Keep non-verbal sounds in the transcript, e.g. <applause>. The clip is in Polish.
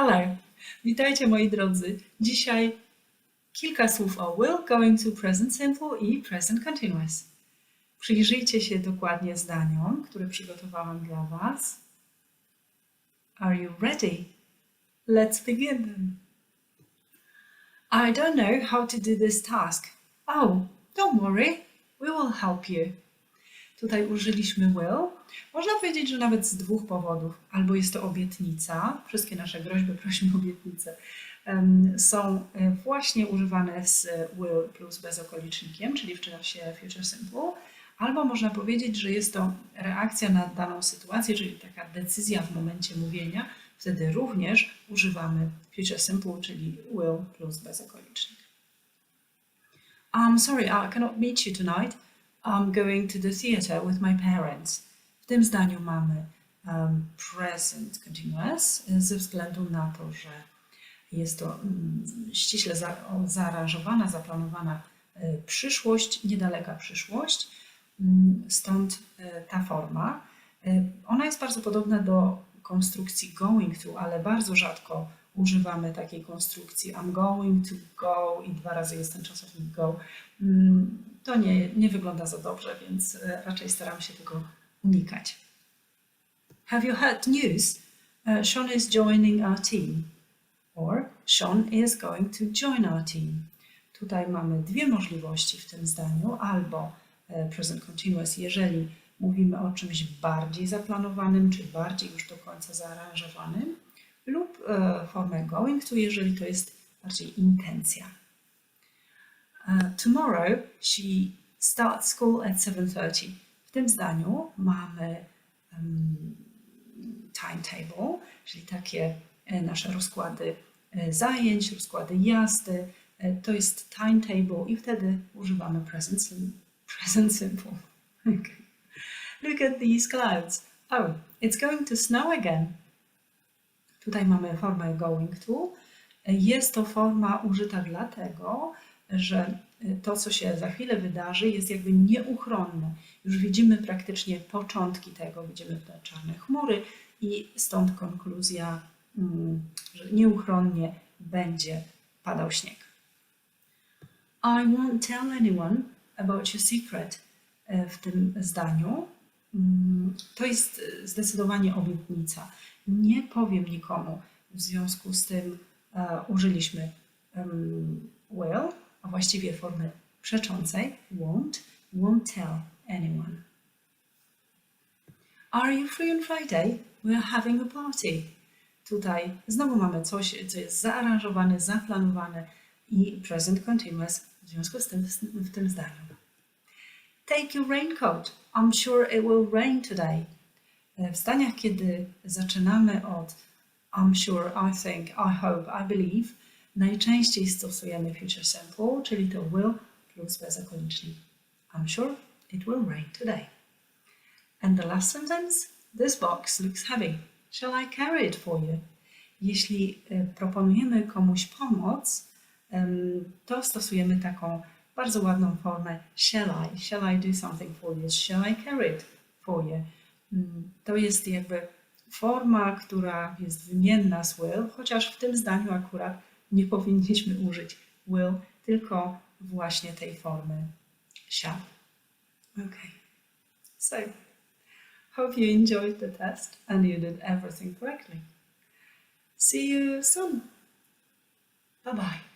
Hello, witajcie moi drodzy. Dzisiaj kilka słów o will, going to present simple i present continuous. Przyjrzyjcie się dokładnie zdaniom, które przygotowałam dla Was. Are you ready? Let's begin. I don't know how to do this task. Oh, don't worry, we will help you. Tutaj użyliśmy will. Można powiedzieć, że nawet z dwóch powodów. Albo jest to obietnica, wszystkie nasze groźby, prośmy, obietnice są e, właśnie używane z will plus bezokolicznikiem, czyli w czasie future simple. Albo można powiedzieć, że jest to reakcja na daną sytuację, czyli taka decyzja w momencie mówienia. Wtedy również używamy future simple, czyli will plus bezokolicznik. I'm sorry, I cannot meet you tonight. I'm going to the theatre with my parents. W tym zdaniu mamy um, present continuous ze względu na to, że jest to mm, ściśle za, zaaranżowana, zaplanowana e, przyszłość, niedaleka przyszłość. Mm, Stąd e, ta forma. E, Ona jest bardzo podobna do konstrukcji going to, ale bardzo rzadko używamy takiej konstrukcji I'm going to go i dwa razy jest ten czasownik go. Mm, To nie, nie wygląda za dobrze, więc e, raczej staram się tego unikać. Have you heard news? Uh, Sean is joining our team. Or Sean is going to join our team. Tutaj mamy dwie możliwości w tym zdaniu. Albo e, present continuous, jeżeli mówimy o czymś bardziej zaplanowanym, czy bardziej już do końca zaaranżowanym, lub formę going to, jeżeli to jest bardziej intencja. Uh, tomorrow she starts school at 7.30. W tym zdaniu mamy um, timetable, czyli takie e, nasze rozkłady e, zajęć, rozkłady jazdy. E, To jest timetable i wtedy używamy present, sim- present simple. <laughs> Okay. Look at these clouds. Oh, it's going to snow again. Tutaj mamy formę going to. Jest to forma użyta dlatego, że to, co się za chwilę wydarzy, jest jakby nieuchronne. Już widzimy praktycznie początki tego, widzimy te czarne chmury i stąd konkluzja, mm, że nieuchronnie będzie padał śnieg. I won't tell anyone about your secret e, w tym zdaniu. Mm, To jest e, zdecydowanie obietnica. Nie powiem nikomu. W związku z tym e, użyliśmy will, a właściwie formy przeczącej won't, won't tell anyone. Are you free on Friday? We're having a party. Tutaj znowu mamy coś, co jest zaaranżowane, zaplanowane i present continuous w związku z tym w tym zdaniu. Take your raincoat. I'm sure it will rain today. W zdaniach, kiedy zaczynamy od I'm sure, I think, I hope, I believe, najczęściej stosujemy future simple, czyli to will plus bezokolicznik. I'm sure it will rain today. And the last sentence, this box looks heavy. Shall I carry it for you? Jeśli e, proponujemy komuś pomoc, to stosujemy taką bardzo ładną formę shall I, shall I do something for you, shall I carry it for you. Mm, To jest jakby forma, która jest wymienna z will, chociaż w tym zdaniu akurat nie powinniśmy użyć will, tylko właśnie tej formy shall. Okay. So, hope you enjoyed the test and you did everything correctly. See you soon. Bye bye.